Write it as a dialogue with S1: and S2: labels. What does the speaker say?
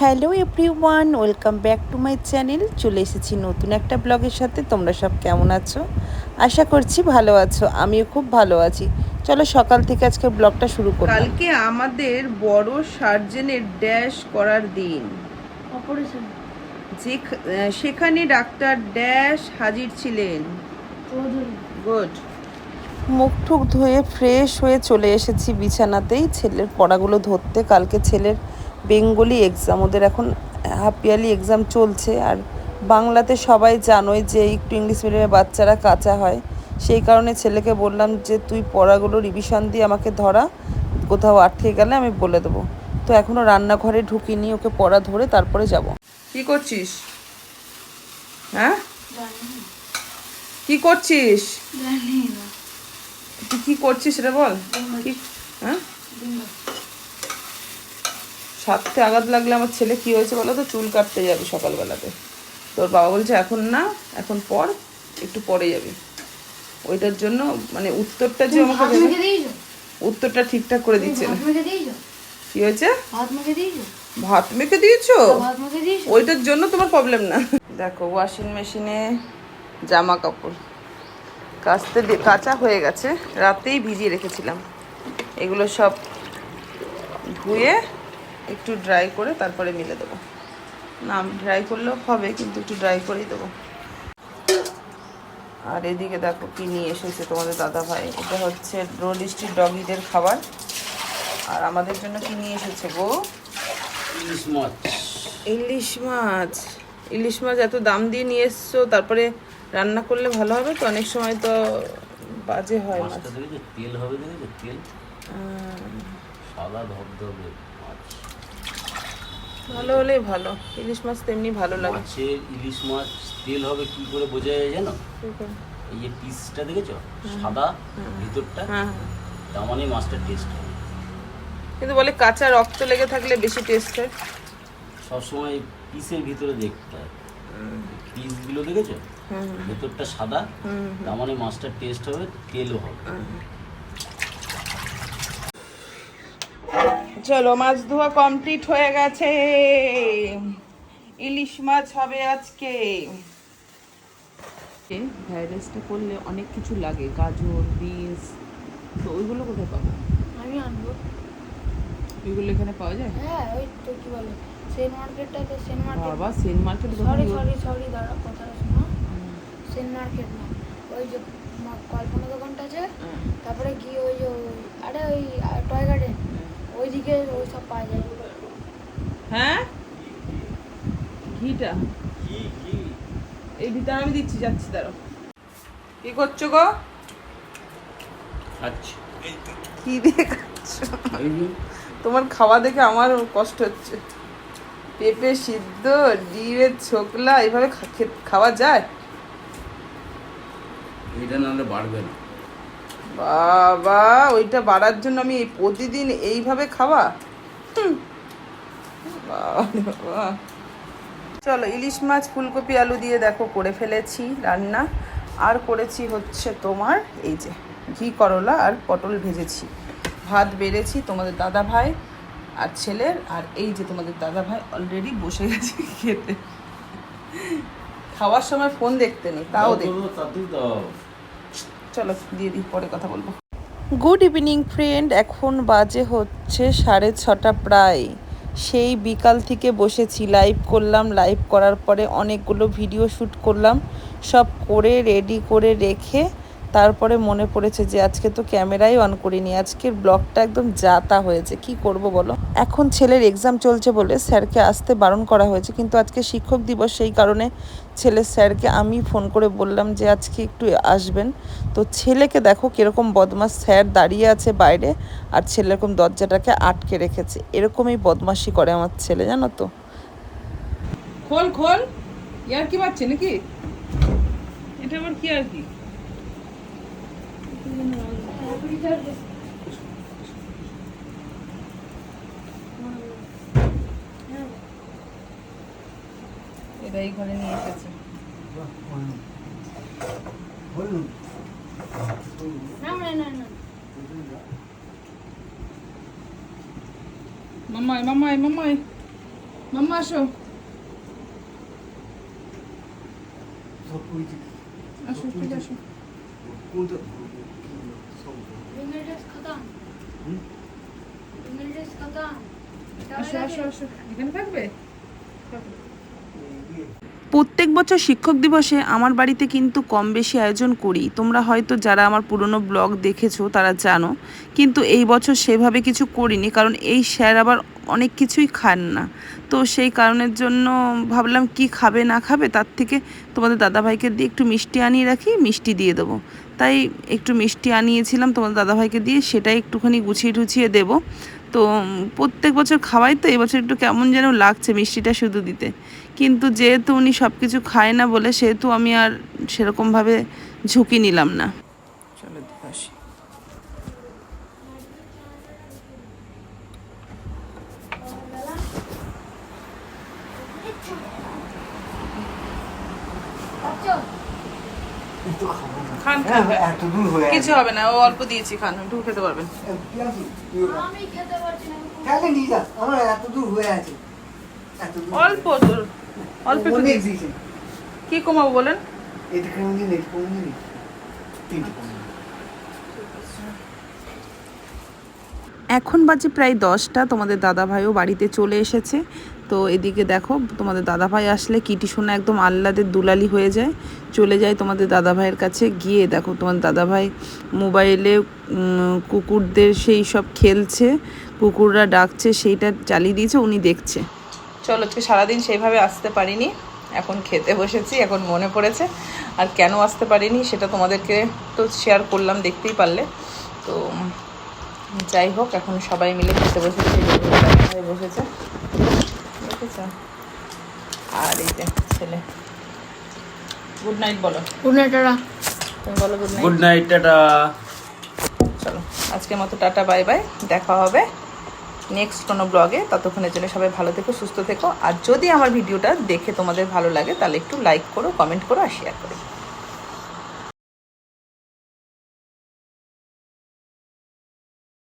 S1: Hello everyone welcome back to my channel. চলে এসেছি নতুন একটা ব্লগের সাথে। তোমরা সব কেমন আছো? আশা করছি ভালো আছো। আমিও খুব ভালো আছি। চলো সকাল থেকে আজকে ব্লগটা শুরু করি কালকে আমাদের বড় সার্জেনের ড্যাশ করার দিন।
S2: অপারেশন।
S1: যে সেখানে ডাক্তার ড্যাশ হাজির ছিলেন। গুড। মুখ টুক ধুয়ে ফ্রেশ হয়ে চলে এসেছি বিছানাতেই। ছেলের পড়াগুলো ধরতে কালকে ছেলের বেঙ্গলি এক্সাম ওদের এখন হাফ ইয়ারলি এক্সাম চলছে। আর বাংলাতে সবাই জানোই যে একটু ইংলিশ মিডিয়ামের বাচ্চারা কাঁচা হয়। সেই কারণে ছেলেকে বললাম যে তুই পড়াগুলো রিভিশন দিয়ে আমাকে ধরা। কোথাও আটকে গেলে আমি বলে দেবো। তো এখনও রান্নাঘরে ঢুকিনি ওকে পড়া ধরে তারপরে যাব। কি করছিস? হ্যাঁ? কি করছিস? তুই কি করছিস সেটা বল। কি? হ্যাঁ? সাথে আঘাত লাগলে আমার ছেলে কি হয়েছে বলো তো? চুল কাটতে যাবে সকালবেলাতে। তোর বাবা বলছে এখন না এখন পর একটু পরে যাবি। ওইটার জন্য মানে উত্তরটা যে আমাকে উত্তরটা ঠিকঠাক করে দিচ্ছে না। কি হয়েছে? ভাত মেখে দিয়েছ? ওইটার জন্য তোমার প্রবলেম না। দেখো ওয়াশিং মেশিনে জামা কাপড়। কাচতে কাঁচা হয়ে গেছে। রাতেই ভিজিয়ে রেখেছিলাম। এগুলো সব ধুয়ে একটু ড্রাই করে তারপরে মিলে দেবো। না ড্রাই করলেও হবে কিন্তু একটু ড্রাই করেই দেবো। আর এদিকে দেখো কি নিয়ে এসেছে তোমাদের দাদা ভাই। এটা হচ্ছে রোড স্ট্রিট ডগিদের খাবার। আর আমাদের জন্য কি নিয়ে এসেছে গো?
S3: ইলিশ মাছ।
S1: ইলিশ মাছ। ইলিশ মাছ এত দাম দিয়ে নিয়ে এসছো তারপরে রান্না করলে ভালো হবে তো? অনেক সময় তো বাজে হয় মাছ।
S3: মাছটা তেল হবে তেল? সাদা ধবধবে।
S1: ভালো হলেই ভালো। ইলিশ মাছ তেমনি ভালো লাগে।
S3: মাছের ইলিশ মাছ তেল হবে কি করে বোঝা যায় জানো এই যে পিসটা দেখেছ? সাদা ভিতরটা?
S1: হ্যাঁ হ্যাঁ।
S3: তার মানে মাছটা টেস্ট হবে।
S1: কিন্তু বলে কাঁচা রক্ত লেগে থাকলে বেশি টেস্ট হয়।
S3: সবসময় পিসের ভিতরে দেখতে হয়। পিসগুলো দেখেছ? ভেতরটা সাদা। তার মানে মাছটার টেস্ট হবে তেলও হবে।
S1: চলো মাছ ধোয়া কমপ্লিট হয়ে গেছে। ইলিশ মাছ হবে আজকে। ফ্রাইড রাইসটা করলে অনেক কিছু লাগে গাজর বিনস তো ওইগুলো কোথায় পাবো?
S2: আমি আনব।
S1: ওইগুলো এখানে পাওয়া যায়?
S2: হ্যাঁ ওই তো কি বলে সেন মার্কেটটাতে সেন মার্কেট।
S1: বাবা Sen market
S2: sorry sorry sorry দাঁড়া কথাটা শোনো সেন মার্কেট না ওই যে কল্পনা দোকানটা আছে তারপরে গিয়ে ওই যে আরে ওই টয় গার্ডেন ওইদিকে ওই সব পাওয়া যায়।
S1: হ্যাঁ? ঘিটা? এই ভিতরে আমি দিচ্ছি যাচ্ছি দাঁড়ো কি করছ গো?
S3: আচ্ছা
S1: কি দিয়ে খাচ্ছো? তোমার খাওয়া দেখে আমার কষ্ট হচ্ছে। পেঁপে সিদ্ধ ডিমের ছোকলা খে- খাওয়া যায়?
S3: এটা নাহলে বাড়বে না।
S1: বাবা ওইটা বাড়ার জন্য আমি প্রতিদিন এইভাবে খাওয়া। চলো ইলিশ মাছ ফুলকপি আলু দিয়ে দেখো করে ফেলেছি রান্না। আর করেছি হচ্ছে তোমার এই যে ঘি করলা আর পটল ভেজেছি। ভাত বেড়েছি তোমাদের দাদা ভাই আর ছেলের আর এই যে তোমাদের দাদা ভাই অলরেডি বসে গেছে খেতে। খাওয়ার সময় ফোন দেখতে নেই তাও দেখ
S3: তাতেই দাও।
S1: চলো, দিয়ে দিই, পরে কথা বলব। গুড ইভিনিং ফ্রেন্ড এখন বাজে হচ্ছে সাড়ে ছটা প্রায়। সেই বিকাল থেকে বসেছি লাইভ করলাম লাইভ করার পরে অনেকগুলো ভিডিও শ্যুট করলাম। সব করে রেডি করে রেখে তারপরে মনে পড়েছে যে আজকে তো ক্যামেরাই অন করিনি, আজকের ব্লগটা একদম যাতা হয়েছে। কি করব বলো? এখন ছেলের এক্সাম চলছে বলে স্যারকে আসতে বারণ করা হয়েছে, কিন্তু আজকে শিক্ষক দিবস সেই কারণে ছেলের স্যারকে আমি ফোন করে বললাম যে আজকে একটু আসবেন। তো ছেলেকে দেখো কীরকম বদমাস স্যার দাঁড়িয়ে আছে বাইরে আর ছেলে এরকম দরজাটাকে আটকে রেখেছে। এরকমই বদমাশি করে আমার ছেলে, জানো তো? খোল খোল। ইয়ার কি পাচ্ছে নাকি? এটা আবার কি আর কি এটা এই ঘরে নিয়ে এসেছে। মামাই মামাই মামাই। মাম্মা আসো। আসো ঠিক আসো। প্রত্যেক বছর শিক্ষক দিবসে আমার বাড়িতে কিন্তু কম বেশি আয়োজন করি। তোমরা হয়তো যারা আমার পুরনো ব্লগ দেখেছ তারা জানো। কিন্তু এই বছর সেভাবে কিছু করিনি কারণ এই স্যার আবার অনেক কিছুই খান না। তো সেই কারণের জন্য ভাবলাম কি খাবে না খাবে, তার থেকে তোমাদের দাদাভাইকে দিয়ে একটু মিষ্টি আনিয়ে রাখি, মিষ্টি দিয়ে দেবো। তাই একটু মিষ্টি আনিয়েছিলাম তোমাদের দাদাভাইকে দিয়ে, সেটাই একটুখানি গুছিয়ে টুছিয়ে দেবো। তো প্রত্যেক বছর খাওয়াই তো, এবছর একটু কেমন যেন লাগছে মিষ্টিটা শুধু দিতে। কিন্তু যেহেতু উনি সব কিছু খায় না বলে, সেহেতু আমি আর সেরকমভাবে ঝুঁকি নিলাম না চলো দিকে আসি
S2: আচ্ছা
S1: খান
S4: এত দূর হয়ে
S1: কিছু হবে না ও অল্প দিয়েছি খান। একটু খেতে পারবেন।
S2: আমি খেতে পারছি না আমি
S4: তাহলে নিয়ে যা আমার এত দূর হয়ে আছে। এত
S1: অল্প অল্প কি কমাবো বলেন?
S4: এটা দিন এটা দিন তিনটে
S1: এখন বাজে প্রায় দশটা, তোমাদের দাদাভাইও বাড়িতে চলে এসেছে। তো এদিকে দেখো, তোমাদের দাদাভাই আসলে কিটি সোনা একদম আহ্লাদের দুলালি হয়ে যায়। চলে যায় তোমাদের দাদাভাইয়ের কাছে, গিয়ে দেখো তোমার দাদাভাই মোবাইলে কুকুরদের সেই সব খেলছে, কুকুররা ডাকছে, সেইটা চালিয়ে দিয়েছে, উনি দেখছে। চলো, আজকে সারাদিন সেইভাবে আসতে পারিনি, এখন খেতে বসেছি, এখন মনে পড়েছে। আর কেন আসতে পারিনি, সেটা তোমাদেরকে তো শেয়ার করলাম, দেখতেই পারলে। তো যাই হোক এখন সবাই মিলে খেতে বসেছে বসেছে। দেখেছ? আর এই যে ছেলে। গুড নাইট বলো।
S2: গুড পুনেটারা
S1: তুমি বলো good night
S3: good night tata.
S1: চলো আজকের মতো টাটা বাই বাই। দেখা হবে নেক্সট কোনো ব্লগে ততক্ষণের জন্য সবাই ভালো থেকো সুস্থ থেকো। আর যদি আমার ভিডিওটা দেখে তোমাদের ভালো লাগে তাহলে একটু লাইক করো কমেন্ট করো আর শেয়ার করো।